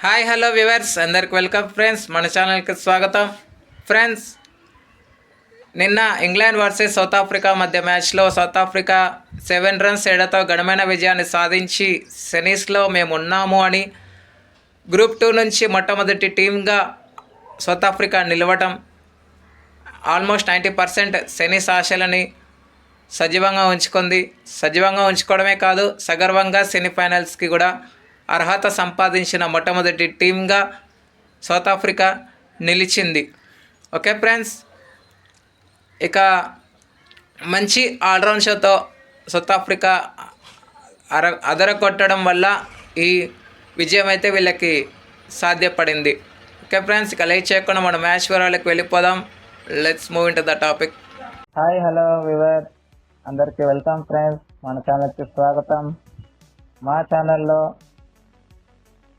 Hi hello viewers అందరికి welcome friends. మన ఛానల్కి స్వాగతం. ఫ్రెండ్స్ నిన్న ఇంగ్లాండ్ వర్సెస్ సౌత్ ఆఫ్రికా మధ్య మ్యాచ్లో సౌత్ ఆఫ్రికా సెవెన్ రన్స్ ఏడతో ఘనమైన విజయాన్ని సాధించి సెనీస్లో మేము ఉన్నాము అని గ్రూప్ టూ నుంచి మొట్టమొదటి టీమ్గా సౌత్ ఆఫ్రికా నిలవటం ఆల్మోస్ట్ నైంటీ పర్సెంట్ సెనీస్ ఆశలని సజీవంగా ఉంచుకుంది. సజీవంగా ఉంచుకోవడమే కాదు సగర్వంగా సెమీఫైనల్స్కి కూడా అర్హత సంపాదించిన మొట్టమొదటి టీమ్గా సౌత్ ఆఫ్రికా నిలిచింది. Okay friends? ఇక మంచి ఆల్రౌండ్ షోతో సౌత్ ఆఫ్రికా అర అదర కొట్టడం వల్ల ఈ విజయం అయితే వీళ్ళకి సాధ్యపడింది. Okay friends? ఇక లైక్ చేయకుండా మన మ్యాచ్ వివరాలకు వెళ్ళిపోదాం. Let's move into the topic. Hi hello viewer అందరికీ వెల్కమ్ ఫ్రెండ్స్. మన ఛానల్కి స్వాగతం. మా ఛానల్లో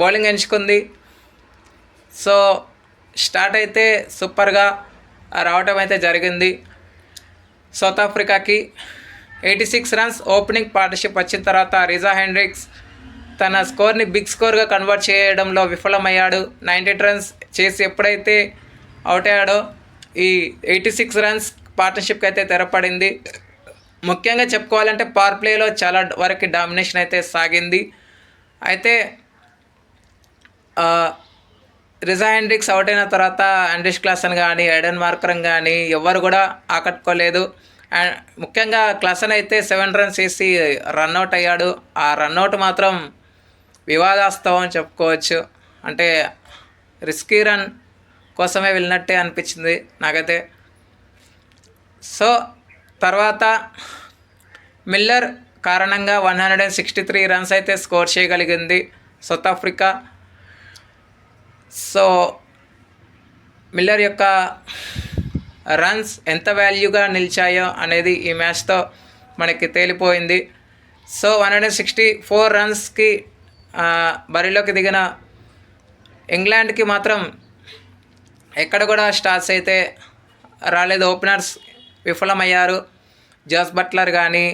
బౌలింగ్ ఎంచుకుంది. సో స్టార్ట్ అయితే సూపర్గా రావటం అయితే జరిగింది. South ఆఫ్రికాకి eighty six runs opening partnership వచ్చిన తర్వాత రిజా హెండ్రిక్స్ తన స్కోర్ని బిగ్ స్కోర్గా కన్వర్ట్ చేయడంలో విఫలమయ్యాడు. నైంటీ రన్స్ చేసి ఎప్పుడైతే అవుట్ అయ్యాడో ఈ ఎయిటీ సిక్స్ రన్స్ పార్ట్నర్షిప్కి అయితే తెరపడింది. ముఖ్యంగా చెప్పుకోవాలంటే పవర్ ప్లేలో చాలా వరకు డామినేషన్ అయితే సాగింది. అయితే ఆ, హెండ్రిక్స్ అవుట్ అయిన తర్వాత అండ్రిష్ క్లాసన్ కానీ ఎడెన్ మార్కరం కానీ ఎవరు కూడా ఆకట్టుకోలేదు. అండ్ ముఖ్యంగా క్లాసన్ అయితే సెవెన్ రన్స్ వేసి రన్అట్ అయ్యాడు. ఆ రన్అట్ మాత్రం వివాదాస్తవం అని చెప్పుకోవచ్చు. అంటే రిస్కీ రన్ కోసమే వెళ్ళినట్టే అనిపించింది నాకైతే. సో తర్వాత మిల్లర్ కారణంగా one hundred and sixty three runs అయితే స్కోర్ చేయగలిగింది సౌత్ ఆఫ్రికా. సో మిల్లర్ యొక్క రన్స్ ఎంత వాల్యూగా నిలిచాయో అనేది ఈ మ్యాచ్తో మనకి తేలిపోయింది. So one hundred sixty four రన్స్కి బరిలోకి దిగిన ఇంగ్లాండ్కి మాత్రం ఎక్కడ కూడా స్టార్స్ అయితే రాలేదు. ఓపెనర్స్ విఫలమయ్యారు. జాస్ బట్లర్ కానీ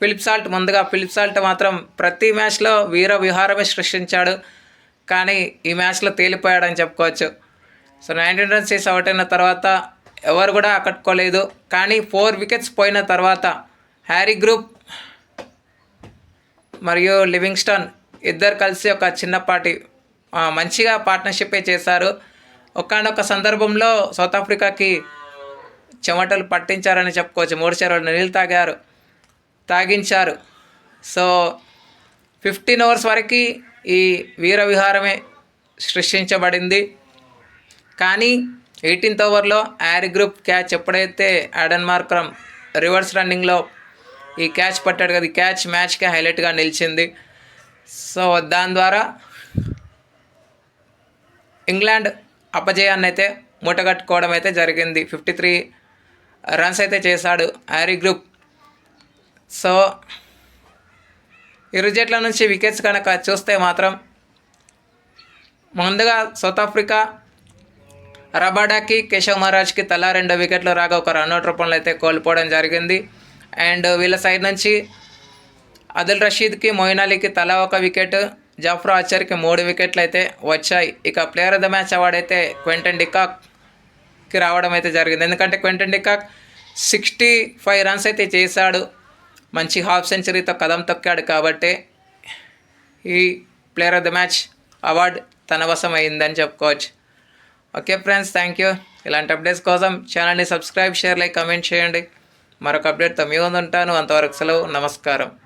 ఫిలిప్ సాల్ట్ ముందుగా ఫిలిప్ సాల్ట్ మాత్రం ప్రతి మ్యాచ్లో వీర విహారమే సృష్టించాడు. కానీ ఈ మ్యాచ్లో తేలిపోయాడని చెప్పుకోవచ్చు. సో నైన్టీన్ రన్స్ చేసి అవుట్ అయిన తర్వాత ఎవరు కూడా ఆకట్టుకోలేదు. కానీ ఫోర్ వికెట్స్ పోయిన తర్వాత హ్యారీ గ్రూప్ మరియు లివింగ్స్టన్ ఇద్దరు కలిసి ఒక చిన్నపాటి మంచిగా పార్ట్నర్షిప్ చేశారు. ఒకనొక సందర్భంలో సౌత్ ఆఫ్రికాకి చెమటలు పట్టించారని చెప్పుకోవచ్చు. మూడు చెరువులు నీళ్ళు తాగారు తాగించారు. సో ఫిఫ్టీన్ అవర్స్ వరకు ఈ వీర విహారమే సృష్టించబడింది. కానీ ఎయిటీన్త్ ఓవర్లో యారీ గ్రూప్ క్యాచ్ ఎప్పుడైతే ఆడన్ మార్క్రమ్ రివర్స్ రన్నింగ్లో ఈ క్యాచ్ పట్టాడు కదా ఈ క్యాచ్ మ్యాచ్కి హైలైట్గా నిలిచింది. సో దాని ద్వారా ఇంగ్లాండ్ అపజయాన్ని అయితే మూటగట్టుకోవడం అయితే జరిగింది. ఫిఫ్టీ త్రీ రన్స్ అయితే చేశాడు యారీ గ్రూప్. సో ఇరు జట్ల నుంచి వికెట్స్ కనుక చూస్తే మాత్రం ముందుగా సౌత్ ఆఫ్రికా రబాడాకి కేశవ్ మహారాజ్కి తలా రెండు వికెట్లు రాగా ఒక రన్అట్ రూపంలో అయితే కోల్పోవడం జరిగింది. అండ్ వీళ్ళ సైడ్ నుంచి అదిల్ రషీద్కి మొయిన్ అలీకి తలా ఒక వికెట్ జాఫ్రా ఆచర్కి మూడు వికెట్లు అయితే వచ్చాయి. ఇక player of the match award అయితే క్వెంటన్ డికాక్కి రావడం అయితే జరిగింది. ఎందుకంటే Quinton de Kock sixty five runs అయితే చేశాడు. మంచి హాఫ్ సెంచరీతో కదం తొక్కాడు కాబట్టి ఈ player of the match award తన వశం అయిందని చెప్పుకోవచ్చు. ఓకే ఫ్రెండ్స్ థ్యాంక్ యూ ఇలాంటి అప్డేట్స్ కోసం ఛానల్ని సబ్స్క్రైబ్ షేర్ లైక్ కమెంట్ చేయండి. మరొక అప్డేట్తో మీ ఉంటాను. అంతవరకు సెలవు. నమస్కారం.